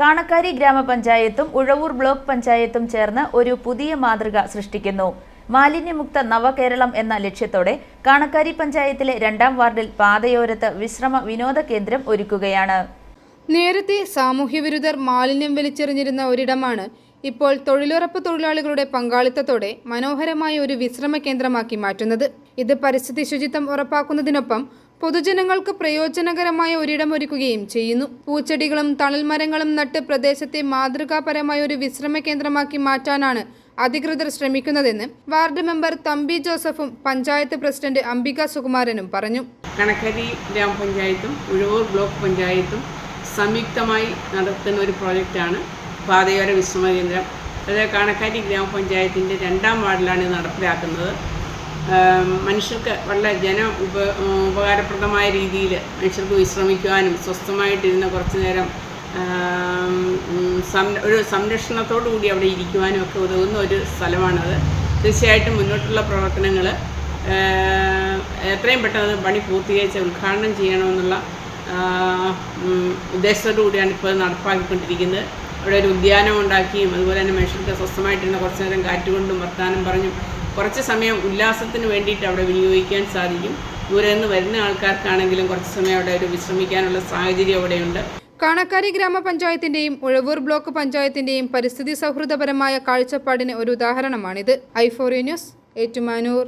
Kanakkari ഗ്രാമപഞ്ചായത്തും Uzhavoor block പഞ്ചായത്തും ചേർന്ന് ഒരു പുതിയ മാതൃക സൃഷ്ടിക്കുന്നു. മാലിന്യമുക്ത നവകേരളം എന്ന ലക്ഷ്യത്തോടെ കാണക്കാരി പഞ്ചായത്തിലെ രണ്ടാം വാർഡിൽ പാതയോരത്ത് വിശ്രമ വിനോദ കേന്ദ്രം ഒരുക്കുകയാണ്. നേരത്തെ സാമൂഹ്യവിരുദ്ധർ മാലിന്യം വലിച്ചെറിഞ്ഞിരുന്ന ഒരിടമാണ് ഇപ്പോൾ തൊഴിലുറപ്പ് തൊഴിലാളികളുടെ പങ്കാളിത്തത്തോടെ മനോഹരമായ ഒരു വിശ്രമ കേന്ദ്രമാക്കി മാറ്റുന്നത്. ഇത് പരിസ്ഥിതി ശുചിത്വം ഉറപ്പാക്കുന്നതിനൊപ്പം പൊതുജനങ്ങൾക്ക് പ്രയോജനകരമായ ഒരിടമൊരുക്കുകയും ചെയ്യുന്നു. പൂച്ചെടികളും തണൽമരങ്ങളും നട്ട് പ്രദേശത്തെ മാതൃകാപരമായ ഒരു വിശ്രമ കേന്ദ്രമാക്കി മാറ്റാനാണ് അധികൃതർ ശ്രമിക്കുന്നതെന്ന് വാർഡ് മെമ്പർ തമ്പി ജോസഫും പഞ്ചായത്ത് പ്രസിഡന്റ് അംബിക സുകുമാരനും പറഞ്ഞു. കണക്കരി ഗ്രാമപഞ്ചായത്തും ഉഴവൂർ ബ്ലോക്ക് പഞ്ചായത്തും സംയുക്തമായി നടത്തുന്ന ഒരു പ്രോജക്റ്റാണ് പാതയോര വിശ്രമ കേന്ദ്രം. അത് കണക്കരി ഗ്രാമപഞ്ചായത്തിന്റെ രണ്ടാം വാർഡിലാണ് നടപ്പിലാക്കുന്നത്. മനുഷ്യർക്ക് വളരെ ജന ഉപ ഉപകാരപ്രദമായ രീതിയിൽ മനുഷ്യർക്ക് വിശ്രമിക്കുവാനും സ്വസ്ഥമായിട്ടിരുന്ന് കുറച്ച് നേരം ഒരു സംരക്ഷണത്തോടു കൂടി അവിടെ ഇരിക്കുവാനും ഒക്കെ ഉതകുന്ന ഒരു സ്ഥലമാണത്. തീർച്ചയായിട്ടും മുന്നോട്ടുള്ള പ്രവർത്തനങ്ങൾ എത്രയും പെട്ടെന്ന് പണി പൂർത്തീകരിച്ച് ഉദ്ഘാടനം ചെയ്യണമെന്നുള്ള ഉദ്ദേശത്തോടു കൂടിയാണ് ഇപ്പോൾ നടപ്പാക്കിക്കൊണ്ടിരിക്കുന്നത്. അവിടെ ഒരു ഉദ്യാനം ഉണ്ടാക്കിയും അതുപോലെ തന്നെ മനുഷ്യർക്ക് സ്വസ്ഥമായിട്ടിരുന്ന കുറച്ച് നേരം കാറ്റുകൊണ്ടും വർത്താനം പറഞ്ഞും കുറച്ച് സമയം ഉല്ലാസത്തിന് വേണ്ടിയിട്ട് അവിടെ വിനിയോഗിക്കാൻ സാധിക്കും. ദൂരെ നിന്ന് വരുന്ന ആൾക്കാർക്കാണെങ്കിലും കുറച്ച് സമയം അവിടെ ഒരു വിശ്രമിക്കാനുള്ള സാഹചര്യം അവിടെയുണ്ട്. കാണക്കാരി ഗ്രാമപഞ്ചായത്തിന്റെയും ഉഴവൂർ ബ്ലോക്ക് പഞ്ചായത്തിന്റെയും പരിസ്ഥിതി സൗഹൃദപരമായ കാഴ്ചപ്പാടിന് ഒരു ഉദാഹരണമാണിത്. I four news Ettumanoor.